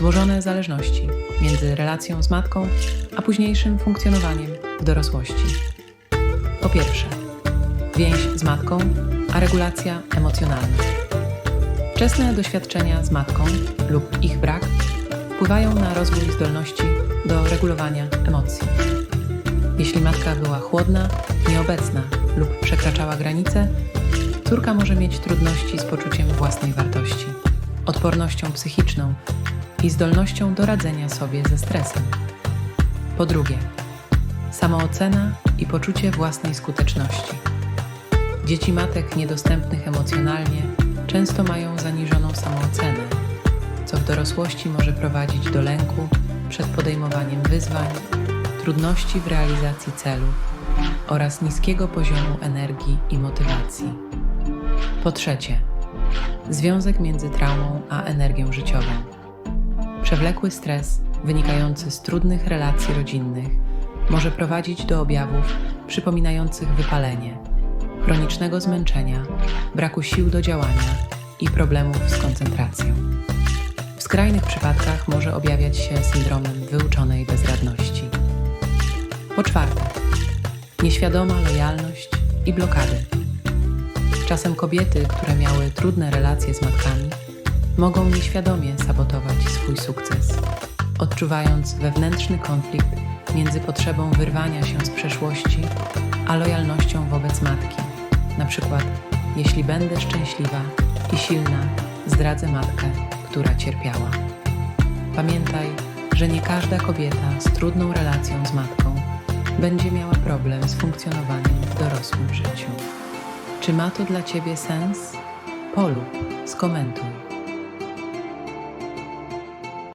złożone zależności między relacją z matką a późniejszym funkcjonowaniem w dorosłości. Po pierwsze, więź z matką, a regulacja emocjonalna. Wczesne doświadczenia z matką lub ich brak wpływają na rozwój zdolności do regulowania emocji. Jeśli matka była chłodna, nieobecna lub przekraczała granice, córka może mieć trudności z poczuciem własnej wartości, odpornością psychiczną i zdolnością do radzenia sobie ze stresem. Po drugie, samoocena i poczucie własnej skuteczności. Dzieci matek niedostępnych emocjonalnie często mają zaniżoną samoocenę, co w dorosłości może prowadzić do lęku przed podejmowaniem wyzwań, trudności w realizacji celów oraz niskiego poziomu energii i motywacji. Po trzecie, związek między traumą a energią życiową. Przewlekły stres wynikający z trudnych relacji rodzinnych może prowadzić do objawów przypominających wypalenie, chronicznego zmęczenia, braku sił do działania i problemów z koncentracją. W skrajnych przypadkach może objawiać się syndromem wyuczonej bezradności. Po czwarte, nieświadoma lojalność i blokady. Czasem kobiety, które miały trudne relacje z matkami, mogą nieświadomie sabotować swój sukces, odczuwając wewnętrzny konflikt między potrzebą wyrwania się z przeszłości a lojalnością wobec matki. Na przykład, jeśli będę szczęśliwa i silna, zdradzę matkę, która cierpiała. Pamiętaj, że nie każda kobieta z trudną relacją z matką będzie miała problem z funkcjonowaniem w dorosłym życiu. Czy ma to dla Ciebie sens? Polub, skomentuj.